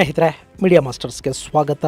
ಸ್ನೇಹಿತರೆ ಮೀಡಿಯಾ ಮಾಸ್ಟರ್ಸ್ಗೆ ಸ್ವಾಗತ,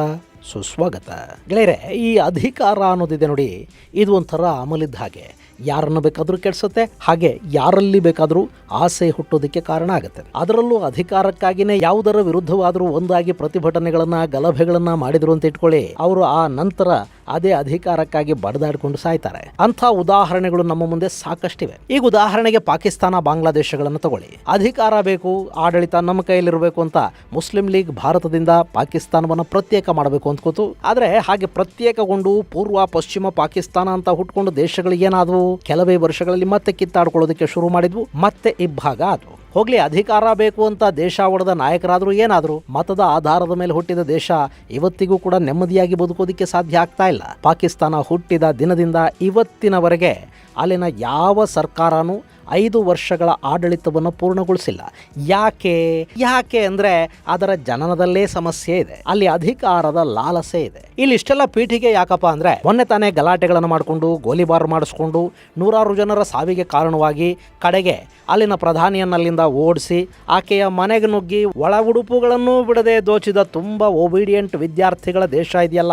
ಸುಸ್ವಾಗತ. ಗೆಳೆಯರೆ, ಈ ಅಧಿಕಾರ ಅನ್ನೋದಿದೆ ನೋಡಿ, ಇದು ಒಂಥರ ಅಮಲಿದ್ದ ಹಾಗೆ. ಯಾರನ್ನು ಬೇಕಾದರೂ ಕೆಡಿಸುತ್ತೆ, ಹಾಗೆ ಯಾರಲ್ಲಿ ಬೇಕಾದರೂ ಆಸೆ ಹುಟ್ಟೋದಕ್ಕೆ ಕಾರಣ ಆಗುತ್ತೆ. ಅದರಲ್ಲೂ ಅಧಿಕಾರಕ್ಕಾಗಿನೇ ಯಾವುದರ ವಿರುದ್ಧವಾದರೂ ಒಂದಾಗಿ ಪ್ರತಿಭಟನೆಗಳನ್ನು, ಗಲಭೆಗಳನ್ನು ಮಾಡಿದ್ರು ಅಂತ ಇಟ್ಕೊಳ್ಳಿ. ಅವರು ಆ ನಂತರ ಅದೇ ಅಧಿಕಾರಕ್ಕಾಗಿ ಬಡದಾಡಿಕೊಂಡು ಸಾಯ್ತಾರೆ. ಅಂಥ ಉದಾಹರಣೆಗಳು ನಮ್ಮ ಮುಂದೆ ಸಾಕಷ್ಟಿವೆ. ಈಗ ಉದಾಹರಣೆಗೆ ಪಾಕಿಸ್ತಾನ ಬಾಂಗ್ಲಾದೇಶಗಳನ್ನು ತಗೊಳ್ಳಿ. ಅಧಿಕಾರ ಬೇಕು, ಆಡಳಿತ ನಮ್ಮ ಕೈಯಲ್ಲಿರಬೇಕು ಅಂತ ಮುಸ್ಲಿಂ ಲೀಗ್ ಭಾರತದಿಂದ ಪಾಕಿಸ್ತಾನವನ್ನು ಪ್ರತ್ಯೇಕ ಮಾಡಬೇಕು ಅಂತ ಕೂತು. ಆದ್ರೆ ಹಾಗೆ ಪ್ರತ್ಯೇಕಗೊಂಡು ಪೂರ್ವ ಪಶ್ಚಿಮ ಪಾಕಿಸ್ತಾನ ಅಂತ ಹುಟ್ಕೊಂಡು ದೇಶಗಳಿಗೆ ಏನಾದವು? ಕೆಲವೇ ವರ್ಷಗಳಲ್ಲಿ ಮತ್ತೆ ಕಿತ್ತಾಡ್ಕೊಳ್ಳೋದಕ್ಕೆ ಶುರು ಮಾಡಿದ್ವು. ಮತ್ತೆ ಇಬ್ಬಾಗ ಆದವು. ಹೋಗ್ಲಿ, ಅಧಿಕಾರ ಬೇಕು ಅಂತ ದೇಶ ಒಡೆದ ನಾಯಕರಾದರೂ ಏನಾದರೂ, ಮತದ ಆಧಾರದ ಮೇಲೆ ಹುಟ್ಟಿದ ದೇಶ ಇವತ್ತಿಗೂ ಕೂಡ ನೆಮ್ಮದಿಯಾಗಿ ಬದುಕೋದಕ್ಕೆ ಸಾಧ್ಯ ಆಗ್ತಾ ಇಲ್ಲ. ಪಾಕಿಸ್ತಾನ ಹುಟ್ಟಿದ ದಿನದಿಂದ ಇವತ್ತಿನವರೆಗೆ ಅಲ್ಲಿನ ಯಾವ ಸರ್ಕಾರನೂ ಐದು ವರ್ಷಗಳ ಆಡಳಿತವನ್ನು ಪೂರ್ಣಗೊಳಿಸಿಲ್ಲ. ಯಾಕೆ? ಯಾಕೆ ಅಂದ್ರೆ ಅದರ ಜನನದಲ್ಲೇ ಸಮಸ್ಯೆ ಇದೆ. ಅಲ್ಲಿ ಅಧಿಕಾರದ ಲಾಲಸೆ ಇದೆ. ಇಲ್ಲಿ ಇಷ್ಟೆಲ್ಲ ಪೀಠಿಗೆ ಯಾಕಪ್ಪ ಅಂದ್ರೆ ಮೊನ್ನೆ ತಾನೇ ಗಲಾಟೆಗಳನ್ನು ಮಾಡಿಕೊಂಡು, ಗೋಲಿಬಾರ್ ಮಾಡಿಸ್ಕೊಂಡು, ನೂರಾರು ಜನರ ಸಾವಿಗೆ ಕಾರಣವಾಗಿ ಕಡೆಗೆ ಅಲ್ಲಿನ ಪ್ರಧಾನಿಯನ್ನಲ್ಲಿಂದ ಓಡಿಸಿ, ಆಕೆಯ ಮನೆಗೆ ನುಗ್ಗಿ ಒಳ ಉಡುಪುಗಳನ್ನು ಬಿಡದೆ ದೋಚಿದ ತುಂಬಾ ಒಬಿಡಿಯಂಟ್ ವಿದ್ಯಾರ್ಥಿಗಳ ದೇಶ ಇದೆಯಲ್ಲ?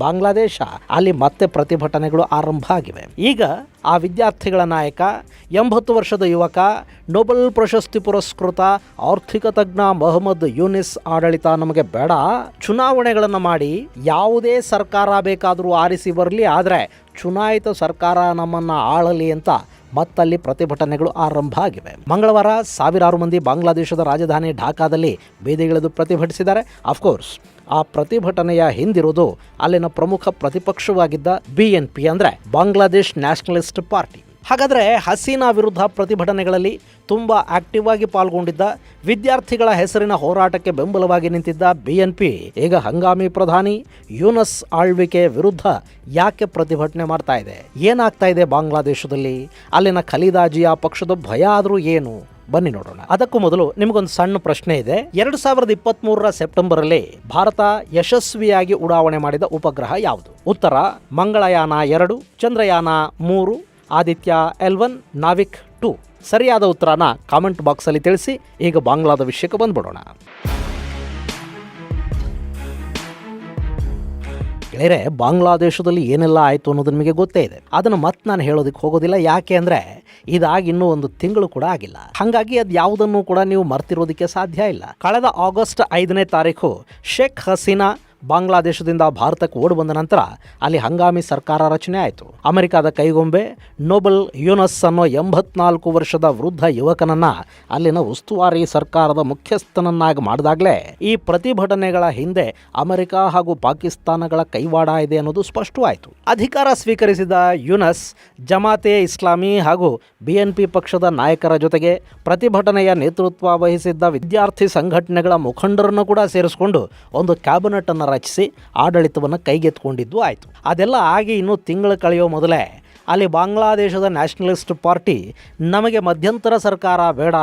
ಬಾಂಗ್ಲಾದೇಶ, ಅಲ್ಲಿ ಮತ್ತೆ ಪ್ರತಿಭಟನೆಗಳು ಆರಂಭ ಆಗಿವೆ. ಈಗ ಆ ವಿದ್ಯಾರ್ಥಿಗಳ ನಾಯಕ, ಎಂಬತ್ತು ವರ್ಷದ ಯುವಕ, ನೊಬೆಲ್ ಪ್ರಶಸ್ತಿ ಪುರಸ್ಕೃತ ಆರ್ಥಿಕ ತಜ್ಞ ಮೊಹಮ್ಮದ್ ಯೂನಿಸ್ ಆಡಳಿತ ನಮಗೆ ಬೇಡ. ಚುನಾವಣೆಗಳನ್ನು ಮಾಡಿ ಯಾವುದೇ ಸರ್ಕಾರ ಬೇಕಾದರೂ ಆರಿಸಿ ಬರಲಿ, ಆದರೆ ಚುನಾಯಿತ ಸರ್ಕಾರ ನಮ್ಮನ್ನು ಆಳಲಿ ಅಂತ ಮತ್ತಲ್ಲಿ ಪ್ರತಿಭಟನೆಗಳು ಆರಂಭ ಆಗಿವೆ. ಮಂಗಳವಾರ ಸಾವಿರಾರು ಮಂದಿ ಬಾಂಗ್ಲಾದೇಶದ ರಾಜಧಾನಿ ಢಾಕಾದಲ್ಲಿ ಬೀದಿಗಿಳಿದು ಪ್ರತಿಭಟಿಸಿದ್ದಾರೆ. ಅಫ್ಕೋರ್ಸ್ ಆ ಪ್ರತಿಭಟನೆಯ ಹಿಂದಿರುವುದು ಅಲ್ಲಿನ ಪ್ರಮುಖ ಪ್ರತಿಪಕ್ಷವಾಗಿದ್ದ ಬಿಎನ್ಪಿ ಅಂದರೆ ಬಾಂಗ್ಲಾದೇಶ್ ನ್ಯಾಷನಲಿಸ್ಟ್ ಪಾರ್ಟಿ. ಹಾಗಾದರೆ ಹಸೀನಾ ವಿರುದ್ಧ ಪ್ರತಿಭಟನೆಗಳಲ್ಲಿ ತುಂಬ ಆಕ್ಟಿವ್ ಆಗಿ ಪಾಲ್ಗೊಂಡಿದ್ದ ವಿದ್ಯಾರ್ಥಿಗಳ ಹೆಸರಿನ ಹೋರಾಟಕ್ಕೆ ಬೆಂಬಲವಾಗಿ ನಿಂತಿದ್ದ ಬಿಎನ್ಪಿ ಈಗ ಹಂಗಾಮಿ ಪ್ರಧಾನಿ ಯೂನಸ್ ಆಳ್ವಿಕೆ ವಿರುದ್ಧ ಯಾಕೆ ಪ್ರತಿಭಟನೆ ಮಾಡ್ತಾ ಇದೆ? ಏನಾಗ್ತಾ ಇದೆ ಬಾಂಗ್ಲಾದೇಶದಲ್ಲಿ? ಅಲ್ಲಿನ ಖಲೀದಾಜಿಯ ಪಕ್ಷದ ಭಯ ಆದರೂ ಏನು? ಬನ್ನಿ ನೋಡೋಣ. ಅದಕ್ಕೂ ಮೊದಲು ನಿಮಗೊಂದು ಸಣ್ಣ ಪ್ರಶ್ನೆ ಇದೆ. ಎರಡು ಸಾವಿರದ ಇಪ್ಪತ್ತ್ ಮೂರರ ಸೆಪ್ಟೆಂಬರ್ ಅಲ್ಲಿ ಭಾರತ ಯಶಸ್ವಿಯಾಗಿ ಉಡಾವಣೆ ಮಾಡಿದ ಉಪಗ್ರಹ ಯಾವುದು? ಉತ್ತರ, ಮಂಗಳಯಾನ ಎರಡು, ಚಂದ್ರಯಾನ ಮೂರು, ಆದಿತ್ಯ ಎಲ್ವನ್ ನಾವಿಕ್ ಟು. ಸರಿಯಾದ ಉತ್ತರನ ಕಾಮೆಂಟ್ ಬಾಕ್ಸಲ್ಲಿ ತಿಳಿಸಿ, ಈಗ ಬಾಂಗ್ಲಾದ ವಿಷಯಕ್ಕೆ ಬಂದ್ಬಿಡೋಣ. ಗೆಳೆಯರೆ, ಬಾಂಗ್ಲಾದೇಶದಲ್ಲಿ ಏನೆಲ್ಲ ಆಯಿತು ಅನ್ನೋದು ನಿಮಗೆ ಗೊತ್ತೇ ಇದೆ. ಅದನ್ನು ಮತ್ತೆ ನಾನು ಹೇಳೋದಕ್ಕೆ ಹೋಗೋದಿಲ್ಲ. ಯಾಕೆ ಅಂದರೆ, ಇದಾಗಿ ಇನ್ನೂ ಒಂದು ತಿಂಗಳು ಕೂಡ ಆಗಿಲ್ಲ. ಹಾಗಾಗಿ ಅದು ಯಾವುದನ್ನು ಕೂಡ ನೀವು ಮರ್ತಿರೋದಕ್ಕೆ ಸಾಧ್ಯ ಇಲ್ಲ. ಕಳೆದ ಆಗಸ್ಟ್ ಐದನೇ ತಾರೀಕು ಶೇಖ್ ಹಸೀನಾ ಬಾಂಗ್ಲಾದೇಶದಿಂದ ಭಾರತಕ್ಕೆ ಓಡಿ ಬಂದ ನಂತರ ಅಲ್ಲಿ ಹಂಗಾಮಿ ಸರ್ಕಾರ ರಚನೆ ಆಯಿತು. ಅಮೆರಿಕದ ಕೈಗೊಂಬೆ ನೋಬಲ್ ಯೂನಸ್ ಅನ್ನೋ ಎಂಬತ್ನಾಲ್ಕು ವರ್ಷದ ವೃದ್ಧ ಯುವಕನನ್ನ ಅಲ್ಲಿನ ಉಸ್ತುವಾರಿ ಸರ್ಕಾರದ ಮುಖ್ಯಸ್ಥನನ್ನಾಗಿ ಮಾಡಿದಾಗಲೇ ಈ ಪ್ರತಿಭಟನೆಗಳ ಹಿಂದೆ ಅಮೆರಿಕ ಹಾಗೂ ಪಾಕಿಸ್ತಾನಗಳ ಕೈವಾಡ ಇದೆ ಅನ್ನೋದು ಸ್ಪಷ್ಟವಾಯಿತು. ಅಧಿಕಾರ ಸ್ವೀಕರಿಸಿದ ಯುನಸ್, ಜಮಾತೆ ಇಸ್ಲಾಮಿ ಹಾಗೂ ಬಿಎನ್ಪಿ ಪಕ್ಷದ ನಾಯಕರ ಜೊತೆಗೆ ಪ್ರತಿಭಟನೆಯ ನೇತೃತ್ವ ವಹಿಸಿದ್ದ ವಿದ್ಯಾರ್ಥಿ ಸಂಘಟನೆಗಳ ಮುಖಂಡರನ್ನು ಕೂಡ ಸೇರಿಸಿಕೊಂಡು ಒಂದು ಕ್ಯಾಬಿನೆಟ್ ಅನ್ನು ರಚಿಸಿ ಆಡಳಿತವನ್ನು ಕೈಗೆತ್ತಿಕೊಂಡಿದ್ದು ಆಯಿತು. ಅದೆಲ್ಲ ಆಗಿ ಇನ್ನೂ ತಿಂಗಳು ಕಳೆಯೋ ಮೊದಲೇ ಅಲ್ಲಿ ಬಾಂಗ್ಲಾದೇಶದ ನ್ಯಾಷನಲಿಸ್ಟ್ ಪಾರ್ಟಿ ನಮಗೆ ಮಧ್ಯಂತರ ಸರ್ಕಾರ ಬೇಡ,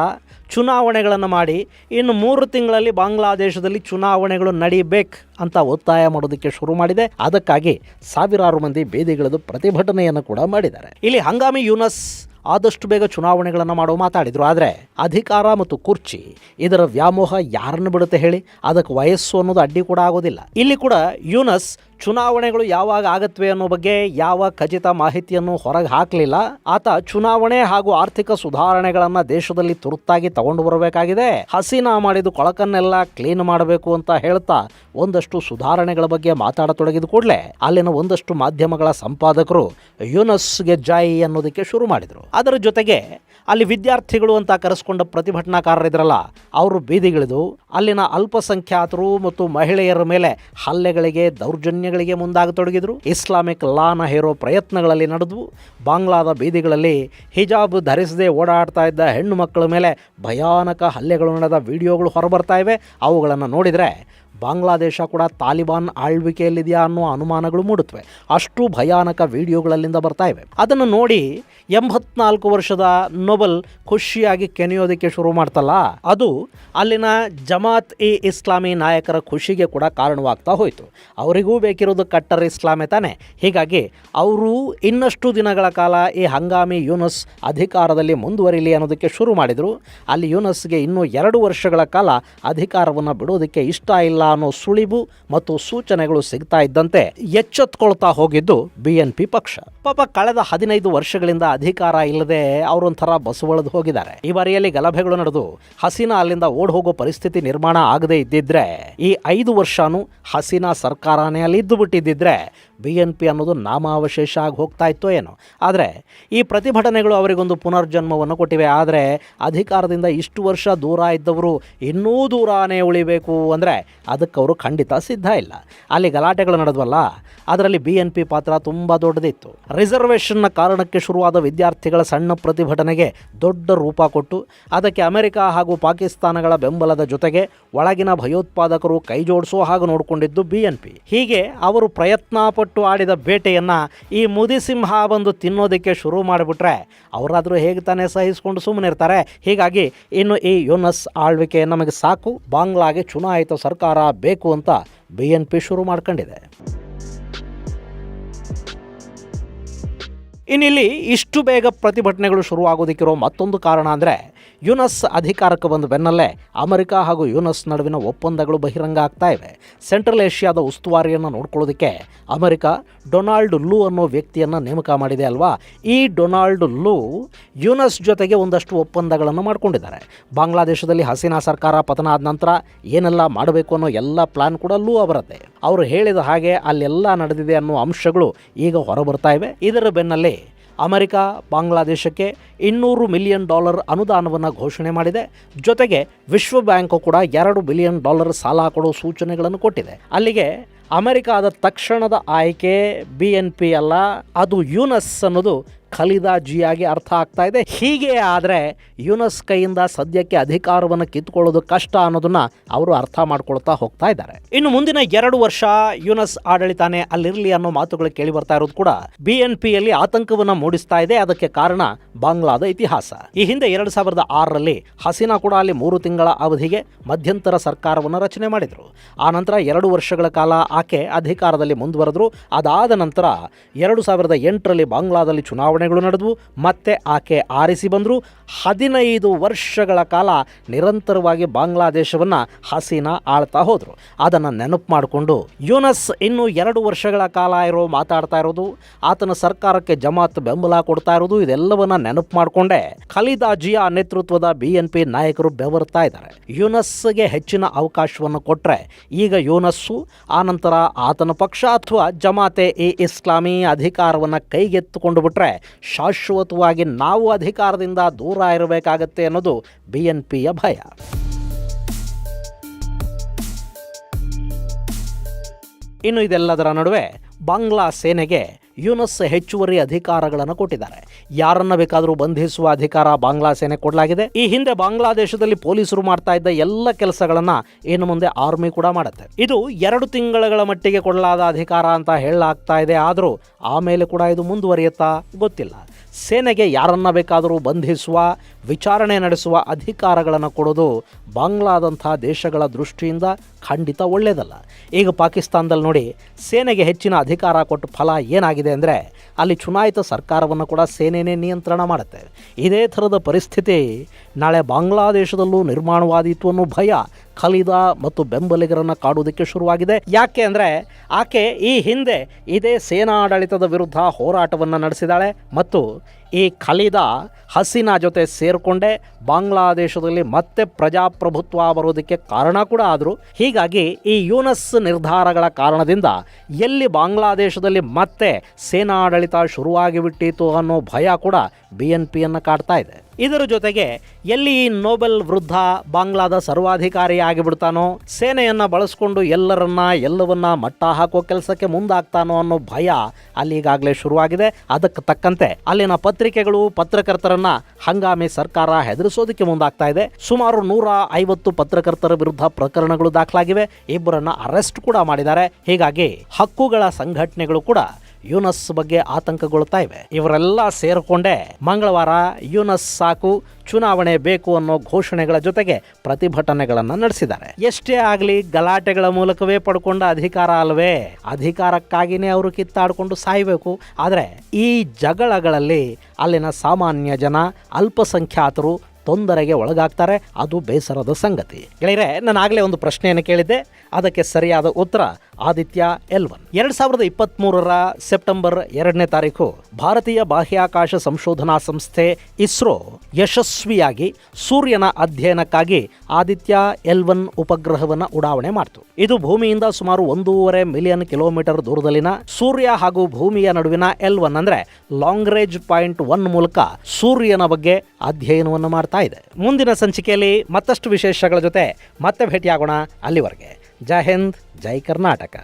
ಚುನಾವಣೆಗಳನ್ನು ಮಾಡಿ, ಇನ್ನು ಮೂರು ತಿಂಗಳಲ್ಲಿ ಬಾಂಗ್ಲಾದೇಶದಲ್ಲಿ ಚುನಾವಣೆಗಳು ನಡೀಬೇಕು ಅಂತ ಒತ್ತಾಯ ಮಾಡೋದಕ್ಕೆ ಶುರು ಮಾಡಿದೆ. ಅದಕ್ಕಾಗಿ ಸಾವಿರಾರು ಮಂದಿ ಬೇದಿಗಳದು ಪ್ರತಿಭಟನೆಯನ್ನು ಕೂಡ ಮಾಡಿದ್ದಾರೆ. ಇಲ್ಲಿ ಹಂಗಾಮಿ ಯೂನಸ್ ಆದಷ್ಟು ಬೇಗ ಚುನಾವಣೆಗಳನ್ನು ಮಾಡೋ ಮಾತಾಡಿದರು. ಆದರೆ ಅಧಿಕಾರ ಮತ್ತು ಕುರ್ಚಿ ಇದರ ವ್ಯಾಮೋಹ ಯಾರನ್ನು ಬಿಡುತ್ತೆ ಹೇಳಿ? ಅದಕ್ಕೆ ವಯಸ್ಸು ಅನ್ನೋದು ಅಡ್ಡಿ ಕೂಡ ಆಗೋದಿಲ್ಲ. ಇಲ್ಲಿ ಕೂಡ ಯೂನಸ್ ಚುನಾವಣೆಗಳು ಯಾವಾಗ ಆಗತ್ವೆ ಅನ್ನೋ ಬಗ್ಗೆ ಯಾವ ಖಚಿತ ಮಾಹಿತಿಯನ್ನು ಹೊರಗೆ ಹಾಕಲಿಲ್ಲ. ಆತ ಚುನಾವಣೆ ಹಾಗೂ ಆರ್ಥಿಕ ಸುಧಾರಣೆಗಳನ್ನು ದೇಶದಲ್ಲಿ ತುರ್ತಾಗಿ ತಗೊಂಡು ಬರಬೇಕಾಗಿದೆ. ಹಸೀನಾ ಮಾಡಿದ ಕೊಳಕನ್ನೆಲ್ಲ ಕ್ಲೀನ್ ಮಾಡಬೇಕು ಅಂತ ಹೇಳ್ತಾ ಒಂದಷ್ಟು ಸುಧಾರಣೆಗಳ ಬಗ್ಗೆ ಮಾತಾಡತೊಡಗಿದ ಕೂಡಲೇ ಅಲ್ಲಿನ ಒಂದಷ್ಟು ಮಾಧ್ಯಮಗಳ ಸಂಪಾದಕರು ಯುನಸ್ಗೆ ಜಾಯಿ ಅನ್ನೋದಕ್ಕೆ ಶುರು ಮಾಡಿದರು. ಅದರ ಜೊತೆಗೆ ಅಲ್ಲಿ ವಿದ್ಯಾರ್ಥಿಗಳು ಅಂತ ಕರೆಸ್ಕೊಂಡ ಪ್ರತಿಭಟನಾಕಾರರಿದ್ರಲ್ಲ ಅವರು ಬೀದಿಗಿಳಿದು ಅಲ್ಲಿನ ಅಲ್ಪಸಂಖ್ಯಾತರು ಮತ್ತು ಮಹಿಳೆಯರ ಮೇಲೆ ಹಲ್ಲೆಗಳಿಗೆ ದೌರ್ಜನ್ಯಗಳಿಗೆ ಮುಂದಾಗತೊಡಗಿದರು. ಇಸ್ಲಾಮಿಕ್ ಲಾನ ಹೇರೋ ಪ್ರಯತ್ನಗಳಲ್ಲಿ ನಡೆದವು ಬಾಂಗ್ಲಾದ ಬೀದಿಗಳಲ್ಲಿ ಹಿಜಾಬ್ ಧರಿಸದೆ ಓಡಾಡ್ತಾ ಇದ್ದ ಹೆಣ್ಣು ಮಕ್ಕಳ ಮೇಲೆ ಭಯಾನಕ ಹಲ್ಲೆಗಳು ನಡೆದ ವಿಡಿಯೋಗಳು ಹೊರಬರ್ತಾ ಇವೆ. ಅವುಗಳನ್ನು ನೋಡಿದರೆ ಬಾಂಗ್ಲಾದೇಶ ಕೂಡ ತಾಲಿಬಾನ್ ಆಳ್ವಿಕೆಯಲ್ಲಿದೆಯಾ ಅನ್ನೋ ಅನುಮಾನಗಳು ಮೂಡುತ್ತವೆ. ಅಷ್ಟು ಭಯಾನಕ ವಿಡಿಯೋಗಳಲ್ಲಿಂದ ಬರ್ತಾ ಇವೆ. ಅದನ್ನು ನೋಡಿ ಎಂಬತ್ನಾಲ್ಕು ವರ್ಷದ ನೊಬಲ್ ಖುಷಿಯಾಗಿ ಕೆನೆಯೋದಕ್ಕೆ ಶುರು ಮಾಡ್ತಲ್ಲ. ಅದು ಅಲ್ಲಿನ ಜಮಾತ್ ಇ ಇಸ್ಲಾಮಿ ನಾಯಕರ ಖುಷಿಗೆ ಕೂಡ ಕಾರಣವಾಗ್ತಾ ಹೋಯಿತು. ಅವರಿಗೂ ಬೇಕಿರೋದು ಕಟ್ಟರ್ ಇಸ್ಲಾಮೇ ತಾನೆ. ಹೀಗಾಗಿ ಅವರು ಇನ್ನಷ್ಟು ದಿನಗಳ ಕಾಲ ಈ ಹಂಗಾಮಿ ಯೂನಸ್ ಅಧಿಕಾರದಲ್ಲಿ ಮುಂದುವರಿಲಿ ಅನ್ನೋದಕ್ಕೆ ಶುರು ಮಾಡಿದರು. ಅಲ್ಲಿ ಯೂನಸ್ಗೆ ಇನ್ನೂ ಎರಡು ವರ್ಷಗಳ ಕಾಲ ಅಧಿಕಾರವನ್ನು ಬಿಡೋದಕ್ಕೆ ಇಷ್ಟ ಇಲ್ಲ ಅನ್ನೋ ಸುಳಿವು ಮತ್ತು ಸೂಚನೆಗಳು ಸಿಗ್ತಾ ಇದ್ದಂತೆ ಎಚ್ಚೆತ್ಕೊಳ್ತಾ ಹೋಗಿದ್ದು ಬಿ ಎನ್ ಪಿ ಪಕ್ಷ. ಪಾಪ ಕಳೆದ ಹದಿನೈದು ವರ್ಷಗಳಿಂದ ಅಧಿಕಾರ ಇಲ್ಲದೆ ಅವರೊಂಥರ ಬಸವಳದು ಹೋಗಿದ್ದಾರೆ. ಈ ಬಾರಿಯಲ್ಲಿ ಗಲಭೆಗಳು ನಡೆದು ಹಸೀನಾ ಅಲ್ಲಿಂದ ಓಡ್ ಹೋಗೋ ಪರಿಸ್ಥಿತಿ ನಿರ್ಮಾಣ ಆಗದೇ ಇದ್ದಿದ್ರೆ, ಈ ಐದು ವರ್ಷನೂ ಹಸೀನಾ ಸರ್ಕಾರನೇ ಅಲ್ಲಿ ಇದ್ದು ಬಿಟ್ಟಿದ್ದಿದ್ರೆ ಬಿ ಎನ್ ಪಿ ಅನ್ನೋದು ನಾಮಾವಶೇಷ ಆಗಿ ಹೋಗ್ತಾ ಇತ್ತೋ ಏನೋ. ಆದರೆ ಈ ಪ್ರತಿಭಟನೆಗಳು ಅವರಿಗೊಂದು ಪುನರ್ಜನ್ಮವನ್ನು ಕೊಟ್ಟಿವೆ. ಆದರೆ ಅಧಿಕಾರದಿಂದ ಇಷ್ಟು ವರ್ಷ ದೂರ ಇದ್ದವರು ಇನ್ನೂ ದೂರನೇ ಉಳಿಬೇಕು ಅಂದರೆ ಅದಕ್ಕೆ ಅವರು ಖಂಡಿತ ಸಿದ್ಧ ಇಲ್ಲ. ಅಲ್ಲಿ ಗಲಾಟೆಗಳು ನಡೆದ್ವಲ್ಲ, ಅದರಲ್ಲಿ ಬಿ ಎನ್ ಪಿ ಪಾತ್ರ ತುಂಬ ದೊಡ್ಡದಿತ್ತು. ರಿಸರ್ವೇಷನ್ನ ಕಾರಣಕ್ಕೆ ಶುರುವಾದ ವಿದ್ಯಾರ್ಥಿಗಳ ಸಣ್ಣ ಪ್ರತಿಭಟನೆಗೆ ದೊಡ್ಡ ರೂಪ ಕೊಟ್ಟು, ಅದಕ್ಕೆ ಅಮೆರಿಕ ಹಾಗೂ ಪಾಕಿಸ್ತಾನಗಳ ಬೆಂಬಲದ ಜೊತೆಗೆ ಒಳಗಿನ ಭಯೋತ್ಪಾದಕರು ಕೈ ಜೋಡಿಸೋ ಹಾಗೆ ನೋಡಿಕೊಂಡಿದ್ದು ಬಿ ಎನ್ ಪಿ. ಹೀಗೆ ಅವರು ಪ್ರಯತ್ನ ಪಟ್ಟು ಆಡಿದ ಬೇಟೆಯನ್ನು ಈ ಮುದಿಸಿಂಹ ಬಂದು ತಿನ್ನೋದಕ್ಕೆ ಶುರು ಮಾಡಿಬಿಟ್ರೆ ಅವರಾದರೂ ಹೇಗೆ ತಾನೇ ಸಹಿಸಿಕೊಂಡು ಸುಮ್ಮನೆ ಇರ್ತಾರೆ? ಹೀಗಾಗಿ ಇನ್ನು ಈ ಯುನಸ್ ಆಳ್ವಿಕೆ ನಮಗೆ ಸಾಕು, ಬಾಂಗ್ಲಾಗೆ ಚುನಾಯಿತ ಸರ್ಕಾರ ಬೇಕು ಅಂತ ಬಿ ಎನ್ ಪಿ ಶುರು ಮಾಡ್ಕೊಂಡಿದೆ. ಇನ್ನಿಲ್ಲಿ ಇಷ್ಟು ಬೇಗ ಪ್ರತಿಭಟನೆಗಳು ಶುರುವಾಗೋದಕ್ಕಿರೋ ಮತ್ತೊಂದು ಕಾರಣ ಅಂದರೆ ಯುನಸ್ ಅಧಿಕಾರಕ್ಕೆ ಬಂದ ಬೆನ್ನಲ್ಲೇ ಅಮೆರಿಕ ಹಾಗೂ ಯುನಸ್ ನಡುವಿನ ಒಪ್ಪಂದಗಳು ಬಹಿರಂಗ ಆಗ್ತಾ ಇವೆ. ಸೆಂಟ್ರಲ್ ಏಷ್ಯಾದ ಉಸ್ತುವಾರಿಯನ್ನು ನೋಡ್ಕೊಳ್ಳೋದಕ್ಕೆ ಅಮೆರಿಕ ಡೊನಾಲ್ಡ್ ಲೂ ಅನ್ನೋ ವ್ಯಕ್ತಿಯನ್ನು ನೇಮಕ ಮಾಡಿದೆ ಅಲ್ವಾ? ಈ ಡೊನಾಲ್ಡ್ ಲೂ ಯುನಸ್ ಜೊತೆಗೆ ಒಂದಷ್ಟು ಒಪ್ಪಂದಗಳನ್ನು ಮಾಡಿಕೊಂಡಿದ್ದಾರೆ. ಬಾಂಗ್ಲಾದೇಶದಲ್ಲಿ ಹಸೀನಾ ಸರ್ಕಾರ ಪತನ ಆದ ನಂತರ ಏನೆಲ್ಲ ಮಾಡಬೇಕು ಅನ್ನೋ ಎಲ್ಲ ಪ್ಲಾನ್ ಕೂಡ ಲೂ ಅವರದ್ದೇ. ಅವರು ಹೇಳಿದ ಹಾಗೆ ಅಲ್ಲೆಲ್ಲ ನಡೆದಿದೆ ಅನ್ನೋ ಅಂಶಗಳು ಈಗ ಹೊರಬರ್ತಾ ಇವೆ. ಇದರ ಬೆನ್ನಲ್ಲಿ ಅಮೆರಿಕ, ಬಾಂಗ್ಲಾದೇಶಕ್ಕೆ ಇನ್ನೂರು ಮಿಲಿಯನ್ ಡಾಲರ್ ಅನುದಾನವನ್ನು ಘೋಷಣೆ ಮಾಡಿದೆ. ಜೊತೆಗೆ ವಿಶ್ವ ಬ್ಯಾಂಕು ಕೂಡ ಎರಡು ಬಿಲಿಯನ್ ಡಾಲರ್ ಸಾಲ ಕೊಡೋ ಸೂಚನೆಗಳನ್ನು ಕೊಟ್ಟಿದೆ. ಅಲ್ಲಿಗೆ ಅಮೆರಿಕಾದ ತಕ್ಷಣದ ಆಯ್ಕೆ ಬಿ ಎನ್ ಪಿ ಅಲ್ಲ, ಅದು ಯುನಸ್ ಅನ್ನೋದು ಖಲೀದಾ ಜಿಯಾಗಿ ಅರ್ಥ ಆಗ್ತಾ ಇದೆ. ಹೀಗೆ ಆದರೆ ಯುನಸ್ ಕೈಯಿಂದ ಸದ್ಯಕ್ಕೆ ಅಧಿಕಾರವನ್ನು ಕಿತ್ಕೊಳ್ಳೋದು ಕಷ್ಟ ಅನ್ನೋದನ್ನ ಅವರು ಅರ್ಥ ಮಾಡ್ಕೊಳ್ತಾ ಹೋಗ್ತಾ ಇದ್ದಾರೆ. ಇನ್ನು ಮುಂದಿನ ಎರಡು ವರ್ಷ ಯುನಸ್ ಆಡಳಿತಾನೆ ಅಲ್ಲಿರಲಿ ಅನ್ನೋ ಮಾತುಗಳು ಕೇಳಿ ಬರ್ತಾ ಇರೋದು ಕೂಡ ಬಿ ಎನ್ ಪಿಯಲ್ಲಿ ಆತಂಕವನ್ನ ಮೂಡಿಸ್ತಾ ಇದೆ. ಅದಕ್ಕೆ ಕಾರಣ ಬಾಂಗ್ಲಾದ ಇತಿಹಾಸ. ಈ ಹಿಂದೆ ಎರಡು ಸಾವಿರದ ಆರರಲ್ಲಿ ಹಸೀನಾ ಕೂಡ ಅಲ್ಲಿ ಮೂರು ತಿಂಗಳ ಅವಧಿಗೆ ಮಧ್ಯಂತರ ಸರ್ಕಾರವನ್ನು ರಚನೆ ಮಾಡಿದರು. ಆ ನಂತರ ಎರಡು ವರ್ಷಗಳ ಕಾಲ ಆಕೆ ಅಧಿಕಾರದಲ್ಲಿ ಮುಂದುವರೆದ್ರು. ಅದಾದ ನಂತರ ಎರಡು ಸಾವಿರದ ಎಂಟರಲ್ಲಿ ಬಾಂಗ್ಲಾದಲ್ಲಿ ಚುನಾವಣೆಗಳು ನಡೆದವು. ಮತ್ತೆ ಆಕೆ ಆರಿಸಿ ಬಂದರು. ಹದಿನೈದು ವರ್ಷಗಳ ಕಾಲ ನಿರಂತರವಾಗಿ ಬಾಂಗ್ಲಾದೇಶವನ್ನು ಹಸೀನಾ ಆಳ್ತಾ ಹೋದರು. ಅದನ್ನು ನೆನಪು ಮಾಡಿಕೊಂಡು ಯೂನಸ್ ಇನ್ನು ಎರಡು ವರ್ಷಗಳ ಕಾಲ ಇರೋ ಮಾತಾಡ್ತಾ ಇರೋದು. ಆತನ ಸರ್ಕಾರಕ್ಕೆ ಜಮಾತ್ ಬೆಂಬಲ ಕೊಡ್ತಾ ಇರೋದು. ಇದೆಲ್ಲವನ್ನ ನೆನಪು ಮಾಡಿಕೊಂಡೇ ಖಲೀದಾ ಜಿಯಾ ನೇತೃತ್ವದ ಬಿ ಎನ್ ಪಿ ನಾಯಕರು ಬೆವರ್ತಾ ಇದ್ದಾರೆ. ಯುನಸ್ಗೆ ಹೆಚ್ಚಿನ ಅವಕಾಶವನ್ನು ಕೊಟ್ಟರೆ ಈಗ ಯೂನಸ್ಸು ಆನಂತರ ಆತನ ಪಕ್ಷ ಅಥವಾ ಜಮಾತೆ ಎ ಇಸ್ಲಾಮಿ ಅಧಿಕಾರವನ್ನು ಕೈಗೆತ್ತಿಕೊಂಡು ಬಿಟ್ರೆ ಶಾಶ್ವತವಾಗಿ ನಾವು ಅಧಿಕಾರದಿಂದ ದೂರ ಇರಬೇಕಾಗತ್ತೆ ಅನ್ನೋದು ಬಿ ಎನ್ ಪಿಯ ಭಯ. ಇನ್ನು ಇದೆಲ್ಲದರ ನಡುವೆ ಬಾಂಗ್ಲಾ ಸೇನೆಗೆ ಯುನಸ್ ಹೆಚ್ಚುವರಿ ಅಧಿಕಾರಗಳನ್ನು ಕೊಟ್ಟಿದ್ದಾರೆ. ಯಾರನ್ನ ಬೇಕಾದರೂ ಬಂಧಿಸುವ ಅಧಿಕಾರ ಬಾಂಗ್ಲಾ ಸೇನೆ ಕೊಡಲಾಗಿದೆ. ಈ ಹಿಂದೆ ಬಾಂಗ್ಲಾದೇಶದಲ್ಲಿ ಪೊಲೀಸರು ಮಾಡ್ತಾ ಇದ್ದ ಎಲ್ಲ ಕೆಲಸಗಳನ್ನ ಇನ್ನು ಮುಂದೆ ಆರ್ಮಿ ಕೂಡ ಮಾಡುತ್ತೆ. ಇದು ಎರಡು ತಿಂಗಳ ಮಟ್ಟಿಗೆ ಕೊಡಲಾದ ಅಧಿಕಾರ ಅಂತ ಹೇಳಲಾಗ್ತಾ ಇದೆ. ಆದರೂ ಆಮೇಲೆ ಕೂಡ ಇದು ಮುಂದುವರಿಯುತ್ತಾ ಗೊತ್ತಿಲ್ಲ. ಸೇನೆಗೆ ಯಾರನ್ನ ಬೇಕಾದರೂ ಬಂಧಿಸುವ, ವಿಚಾರಣೆ ನಡೆಸುವ ಅಧಿಕಾರಗಳನ್ನು ಕೊಡೋದು ಬಾಂಗ್ಲಾದಂಥ ದೇಶಗಳ ದೃಷ್ಟಿಯಿಂದ ಖಂಡಿತ ಒಳ್ಳೆಯದಲ್ಲ ಈಗ ಪಾಕಿಸ್ತಾನದಲ್ಲಿ ನೋಡಿ, ಸೇನೆಗೆ ಹೆಚ್ಚಿನ ಅಧಿಕಾರ ಕೊಟ್ಟು ಫಲ ಏನಾಗಿದೆ ಅಂದರೆ, ಅಲ್ಲಿ ಚುನಾಯಿತ ಸರ್ಕಾರವನ್ನು ಕೂಡ ಸೇನೆಯೇ ನಿಯಂತ್ರಣ ಮಾಡುತ್ತೆ. ಇದೇ ಥರದ ಪರಿಸ್ಥಿತಿ ನಾಳೆ ಬಾಂಗ್ಲಾದೇಶದಲ್ಲೂ ನಿರ್ಮಾಣವಾದೀತು ಅನ್ನೋ ಭಯ, ಖಲೀದಾ ಮತ್ತು ಬೆಂಬಲಿಗರನ್ನು ಕಾಡುವುದಕ್ಕೆ ಶುರುವಾಗಿದೆ. ಯಾಕೆ ಅಂದರೆ, ಆಕೆ ಈ ಹಿಂದೆ ಇದೇ ಸೇನಾಡಳಿತದ ವಿರುದ್ಧ ಹೋರಾಟವನ್ನು ನಡೆಸಿದಾಳೆ ಮತ್ತು ಈ ಖಲೀದಾ ಹಸೀನಾ ಜೊತೆ ಸೇರಿಕೊಂಡೆ ಬಾಂಗ್ಲಾದೇಶದಲ್ಲಿ ಮತ್ತೆ ಪ್ರಜಾಪ್ರಭುತ್ವ ಬರೋದಕ್ಕೆ ಕಾರಣ ಕೂಡ ಆದರು. ಹೀಗಾಗಿ ಈ ಯೂನಸ್ ನಿರ್ಧಾರಗಳ ಕಾರಣದಿಂದ ಎಲ್ಲಿ ಬಾಂಗ್ಲಾದೇಶದಲ್ಲಿ ಮತ್ತೆ ಸೇನಾಡಳಿತ ಶುರುವಾಗಿಬಿಟ್ಟಿತು ಅನ್ನೋ ಭಯ ಕೂಡ ಬಿ ಎನ್ ಪಿಯನ್ನು ಕಾಡ್ತಾ ಇದೆ. ಇದರ ಜೊತೆಗೆ ಎಲ್ಲಿ ನೋಬೆಲ್ ವೃದ್ಧ ಬಾಂಗ್ಲಾದ ಸರ್ವಾಧಿಕಾರಿ ಆಗಿಬಿಡ್ತಾನೋ, ಸೇನೆಯನ್ನ ಬಳಸ್ಕೊಂಡು ಎಲ್ಲರನ್ನ, ಎಲ್ಲವನ್ನ ಮಟ್ಟ ಹಾಕೋ ಕೆಲಸಕ್ಕೆ ಮುಂದಾಗ್ತಾನೋ ಅನ್ನೋ ಭಯ ಅಲ್ಲಿ ಈಗಾಗಲೇ ಶುರುವಾಗಿದೆ. ಅದಕ್ಕೆ ತಕ್ಕಂತೆ ಅಲ್ಲಿನ ಪತ್ರಿಕೆಗಳು, ಪತ್ರಕರ್ತರನ್ನ ಹಂಗಾಮಿ ಸರ್ಕಾರ ಹೆದರಿಸೋದಕ್ಕೆ ಮುಂದಾಗ್ತಾ ಇದೆ. ಸುಮಾರು ನೂರ ಐವತ್ತು ಪತ್ರಕರ್ತರ ವಿರುದ್ಧ ಪ್ರಕರಣಗಳು ದಾಖಲಾಗಿವೆ. ಇಬ್ಬರನ್ನ ಅರೆಸ್ಟ್ ಕೂಡ ಮಾಡಿದ್ದಾರೆ. ಹೀಗಾಗಿ ಹಕ್ಕುಗಳ ಸಂಘಟನೆಗಳು ಕೂಡ ಯುನಸ್ ಬಗ್ಗೆ ಆತಂಕಗೊಳ್ತಾ ಇವೆ. ಇವರೆಲ್ಲ ಸೇರಿಕೊಂಡೇ ಮಂಗಳವಾರ ಯುನಸ್ ಸಾಕು, ಚುನಾವಣೆ ಬೇಕು ಅನ್ನೋ ಘೋಷಣೆಗಳ ಜೊತೆಗೆ ಪ್ರತಿಭಟನೆಗಳನ್ನು ನಡೆಸಿದ್ದಾರೆ. ಎಷ್ಟೇ ಆಗಲಿ ಗಲಾಟೆಗಳ ಮೂಲಕವೇ ಪಡ್ಕೊಂಡ ಅಧಿಕಾರ ಅಲ್ವೇ? ಅಧಿಕಾರಕ್ಕಾಗಿನೇ ಅವರು ಕಿತ್ತಾಡಿಕೊಂಡು ಸಾಯಬೇಕು. ಆದರೆ ಈ ಜಗಳಗಳಲ್ಲಿ ಅಲ್ಲಿನ ಸಾಮಾನ್ಯ ಜನ, ಅಲ್ಪಸಂಖ್ಯಾತರು ತೊಂದರೆಗೆ ಒಳಗಾಗ್ತಾರೆ, ಅದು ಬೇಸರದ ಸಂಗತಿ. ಗೆಳೆಯರೆ, ನಾನು ಆಗಲೇ ಒಂದು ಪ್ರಶ್ನೆಯನ್ನು ಕೇಳಿದ್ದೆ. ಅದಕ್ಕೆ ಸರಿಯಾದ ಉತ್ತರ, ಆದಿತ್ಯ ಎಲ್ವನ್ ಎರಡು ಸಾವಿರದ ಇಪ್ಪತ್ತ್ಮೂರರ ಸೆಪ್ಟೆಂಬರ್ ಎರಡನೇ ತಾರೀಕು ಭಾರತೀಯ ಬಾಹ್ಯಾಕಾಶ ಸಂಶೋಧನಾ ಸಂಸ್ಥೆ ಇಸ್ರೋ ಯಶಸ್ವಿಯಾಗಿ ಸೂರ್ಯನ ಅಧ್ಯಯನಕ್ಕಾಗಿ ಆದಿತ್ಯ ಎಲ್ವನ್ ಉಪಗ್ರಹವನ್ನು ಉಡಾವಣೆ ಮಾಡಿತು. ಇದು ಭೂಮಿಯಿಂದ ಸುಮಾರು ಒಂದೂವರೆ ಮಿಲಿಯನ್ ಕಿಲೋಮೀಟರ್ ದೂರದಲ್ಲಿನ ಸೂರ್ಯ ಹಾಗೂ ಭೂಮಿಯ ನಡುವಿನ ಎಲ್ವನ್ ಅಂದ್ರೆ ಲಾಂಗ್ ರೇಂಜ್ ಪಾಯಿಂಟ್ ಒನ್ ಮೂಲಕ ಸೂರ್ಯನ ಬಗ್ಗೆ ಅಧ್ಯಯನವನ್ನು ಮಾಡ್ತಾ ಇದೆ. ಮುಂದಿನ ಸಂಚಿಕೆಯಲ್ಲಿ ಮತ್ತಷ್ಟು ವಿಶೇಷಗಳ ಜೊತೆ ಮತ್ತೆ ಭೇಟಿಯಾಗೋಣ ಅಲ್ಲಿವರೆಗೆ. ಜೈ ಹಿಂದ್ ಜೈ ಕರ್ನಾಟಕ.